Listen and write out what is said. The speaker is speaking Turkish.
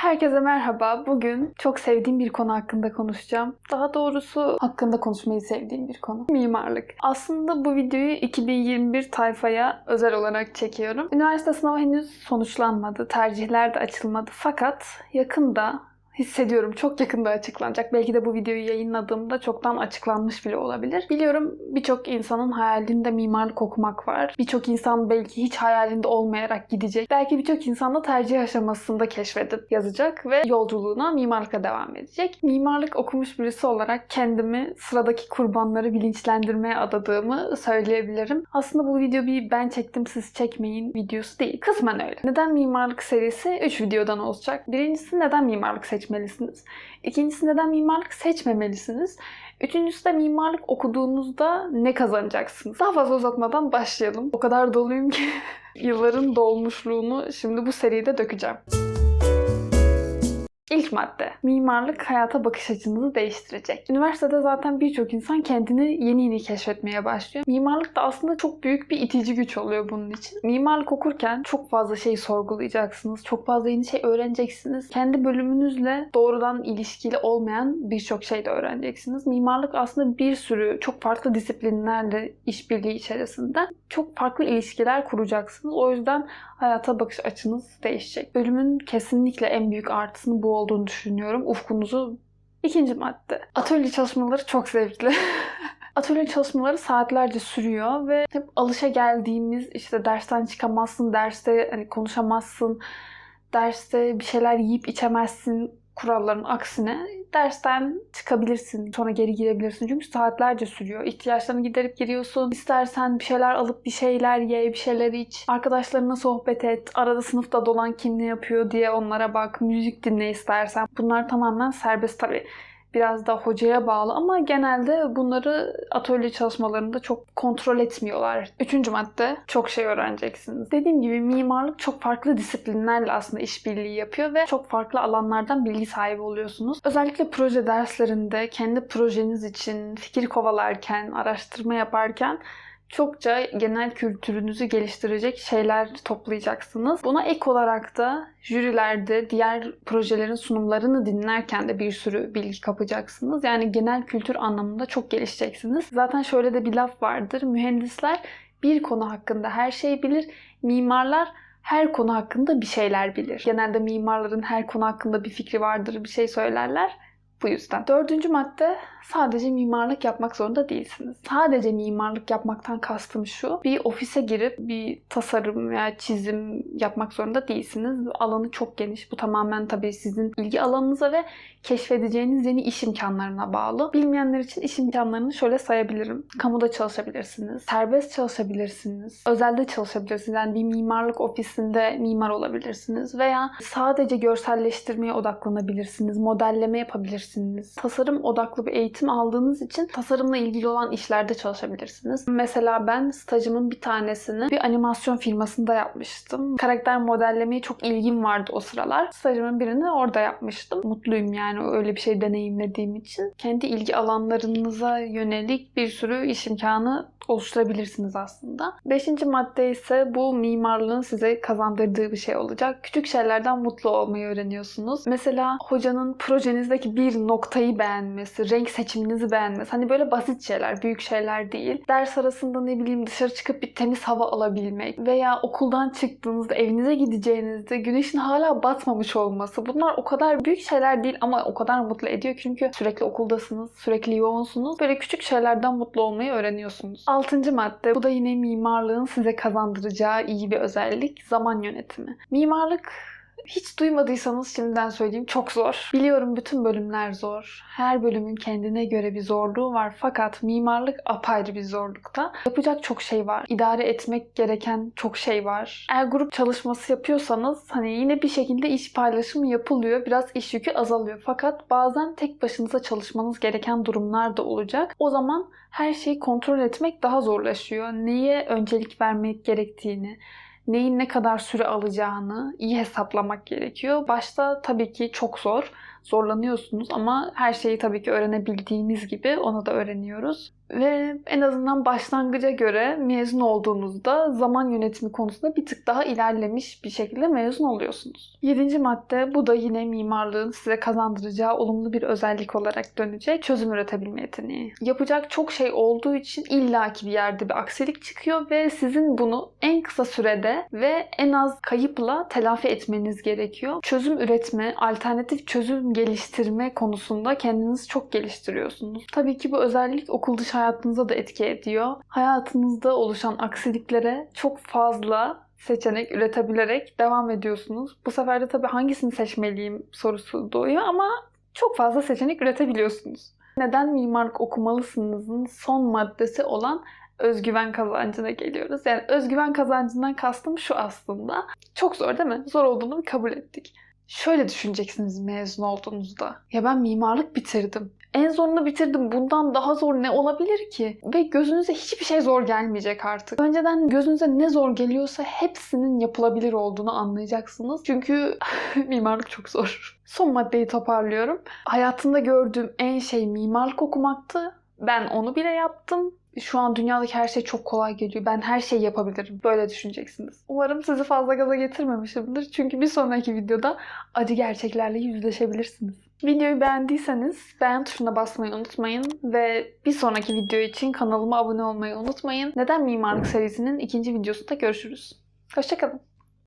Herkese merhaba. Bugün çok sevdiğim bir konu hakkında konuşacağım. Daha doğrusu hakkında konuşmayı sevdiğim bir konu. Mimarlık. Aslında bu videoyu 2021 tayfaya özel olarak çekiyorum. Üniversite sınavı henüz sonuçlanmadı. Tercihler de açılmadı. Fakat yakında hissediyorum. Çok yakında açıklanacak. Belki de bu videoyu yayınladığımda çoktan açıklanmış bile olabilir. Biliyorum birçok insanın hayalinde mimarlık okumak var. Birçok insan belki hiç hayalinde olmayarak gidecek. Belki birçok insan da tercih aşamasında keşfedip yazacak ve yolculuğuna mimarlıkla devam edecek. Mimarlık okumuş birisi olarak kendimi sıradaki kurbanları bilinçlendirmeye adadığımı söyleyebilirim. Aslında bu video bir ben çektim siz çekmeyin videosu değil. Kısmen öyle. Neden mimarlık serisi 3 videodan olacak. Birincisi neden mimarlık seçmelisiniz? İkincisi neden mimarlık seçmemelisiniz? Üçüncüsü de mimarlık okuduğunuzda ne kazanacaksınız? Daha fazla uzatmadan başlayalım. O kadar doluyum ki yılların dolmuşluğunu şimdi bu seride dökeceğim. Madde. Mimarlık hayata bakış açınızı değiştirecek. Üniversitede zaten birçok insan kendini yeni yeni keşfetmeye başlıyor. Mimarlık da aslında çok büyük bir itici güç oluyor bunun için. Mimarlık okurken çok fazla şey sorgulayacaksınız. Çok fazla yeni şey öğreneceksiniz. Kendi bölümünüzle doğrudan ilişkili olmayan birçok şey de öğreneceksiniz. Mimarlık aslında bir sürü çok farklı disiplinlerle işbirliği içerisinde çok farklı ilişkiler kuracaksınız. O yüzden hayata bakış açınız değişecek. Bölümün kesinlikle en büyük artısını bu olduğunu düşünüyorum. Ufkunuzu ikinci madde. Atölye çalışmaları çok zevkli. Atölye çalışmaları saatlerce sürüyor ve hep alışa geldiğimiz işte dersten çıkamazsın, derste hani konuşamazsın, derste bir şeyler yiyip içemezsin kuralların aksine dersten çıkabilirsin. Sonra geri girebilirsin. Çünkü saatlerce sürüyor. İhtiyaçlarını giderip giriyorsun. İstersen bir şeyler alıp bir şeyler ye, bir şeyler iç. Arkadaşlarına sohbet et. Arada sınıfta dolan kim ne yapıyor diye onlara bak. Müzik dinle istersen. Bunlar tamamen serbest tabii biraz da hocaya bağlı ama genelde bunları atölye çalışmalarında çok kontrol etmiyorlar. Üçüncü madde çok şey öğreneceksiniz. Dediğim gibi mimarlık çok farklı disiplinlerle aslında işbirliği yapıyor ve çok farklı alanlardan bilgi sahibi oluyorsunuz. Özellikle proje derslerinde kendi projeniz için fikir kovalarken, araştırma yaparken çokça genel kültürünüzü geliştirecek şeyler toplayacaksınız. Buna ek olarak da jürilerde diğer projelerin sunumlarını dinlerken de bir sürü bilgi kapacaksınız. Yani genel kültür anlamında çok gelişeceksiniz. Zaten şöyle de bir laf vardır. Mühendisler bir konu hakkında her şeyi bilir. Mimarlar her konu hakkında bir şeyler bilir. Genelde mimarların her konu hakkında bir fikri vardır, bir şey söylerler. Bu yüzden. Dördüncü madde sadece mimarlık yapmak zorunda değilsiniz. Sadece mimarlık yapmaktan kastım şu. Bir ofise girip bir tasarım veya çizim yapmak zorunda değilsiniz. Alanı çok geniş. Bu tamamen tabii sizin ilgi alanınıza ve keşfedeceğiniz yeni iş imkanlarına bağlı. Bilmeyenler için iş imkanlarını şöyle sayabilirim. Kamuda çalışabilirsiniz. Serbest çalışabilirsiniz. Özelde çalışabilirsiniz. Yani bir mimarlık ofisinde mimar olabilirsiniz. Veya sadece görselleştirmeye odaklanabilirsiniz. Modelleme yapabilirsiniz. Tasarım odaklı bir eğitim aldığınız için tasarımla ilgili olan işlerde çalışabilirsiniz. Mesela ben stajımın bir tanesini bir animasyon firmasında yapmıştım. Karakter modellemeye çok ilgim vardı o sıralar. Stajımın birini orada yapmıştım. Mutluyum yani öyle bir şey deneyimlediğim için. Kendi ilgi alanlarınıza yönelik bir sürü iş imkanı oluşturabilirsiniz aslında. Beşinci madde ise bu mimarlığın size kazandırdığı bir şey olacak. Küçük şeylerden mutlu olmayı öğreniyorsunuz. Mesela hocanın projenizdeki bir noktayı beğenmesi, renk seçiminizi beğenmesi. Hani böyle basit şeyler, büyük şeyler değil. Ders arasında ne bileyim dışarı çıkıp bir temiz hava alabilmek veya okuldan çıktığınızda evinize gideceğinizde güneşin hala batmamış olması. Bunlar o kadar büyük şeyler değil ama o kadar mutlu ediyor çünkü sürekli okuldasınız, sürekli yoğunsunuz. Böyle küçük şeylerden mutlu olmayı öğreniyorsunuz. Altıncı madde. Bu da yine mimarlığın size kazandıracağı iyi bir özellik. Zaman yönetimi. Mimarlık hiç duymadıysanız şimdiden söyleyeyim çok zor. Biliyorum bütün bölümler zor. Her bölümün kendine göre bir zorluğu var. Fakat mimarlık apayrı bir zorlukta. Yapacak çok şey var. İdare etmek gereken çok şey var. Eğer grup çalışması yapıyorsanız hani yine bir şekilde iş paylaşımı yapılıyor. Biraz iş yükü azalıyor. Fakat bazen tek başınıza çalışmanız gereken durumlar da olacak. O zaman her şeyi kontrol etmek daha zorlaşıyor. Neye öncelik vermek gerektiğini, neyin ne kadar süre alacağını iyi hesaplamak gerekiyor. Başta tabii ki çok zor. Zorlanıyorsunuz ama her şeyi tabii ki öğrenebildiğiniz gibi onu da öğreniyoruz. Ve en azından başlangıca göre mezun olduğunuzda zaman yönetimi konusunda bir tık daha ilerlemiş bir şekilde mezun oluyorsunuz. Yedinci madde bu da yine mimarlığın size kazandıracağı olumlu bir özellik olarak dönecek çözüm üretebilme yeteneği. Yapacak çok şey olduğu için illaki bir yerde bir aksilik çıkıyor ve sizin bunu en kısa sürede ve en az kayıpla telafi etmeniz gerekiyor. Çözüm üretme, alternatif çözüm geliştirme konusunda kendinizi çok geliştiriyorsunuz. Tabii ki bu özellik okul dışı hayatınıza da etki ediyor. Hayatınızda oluşan aksiliklere çok fazla seçenek üretebilerek devam ediyorsunuz. Bu sefer de tabii hangisini seçmeliyim sorusu doğuyor ama çok fazla seçenek üretebiliyorsunuz. Neden mimarlık okumalısınızın son maddesi olan özgüven kazancına geliyoruz. Yani özgüven kazancından kastım şu aslında. Çok zor değil mi? Zor olduğunu kabul ettik. Şöyle düşüneceksiniz mezun olduğunuzda. Ya ben mimarlık bitirdim. En zorunu bitirdim. Bundan daha zor ne olabilir ki? Ve gözünüze hiçbir şey zor gelmeyecek artık. Önceden gözünüze ne zor geliyorsa hepsinin yapılabilir olduğunu anlayacaksınız. Çünkü mimarlık çok zor. Son maddeyi toparlıyorum. Hayatımda gördüğüm en şey mimarlık okumaktı. Ben onu bile yaptım. Şu an dünyadaki her şey çok kolay geliyor. Ben her şeyi yapabilirim. Böyle düşüneceksiniz. Umarım sizi fazla gaza getirmemişimdir. Çünkü bir sonraki videoda acı gerçeklerle yüzleşebilirsiniz. Videoyu beğendiyseniz beğen tuşuna basmayı unutmayın ve bir sonraki video için kanalıma abone olmayı unutmayın. Neden Mimarlık serisinin ikinci videosunda görüşürüz. Hoşçakalın.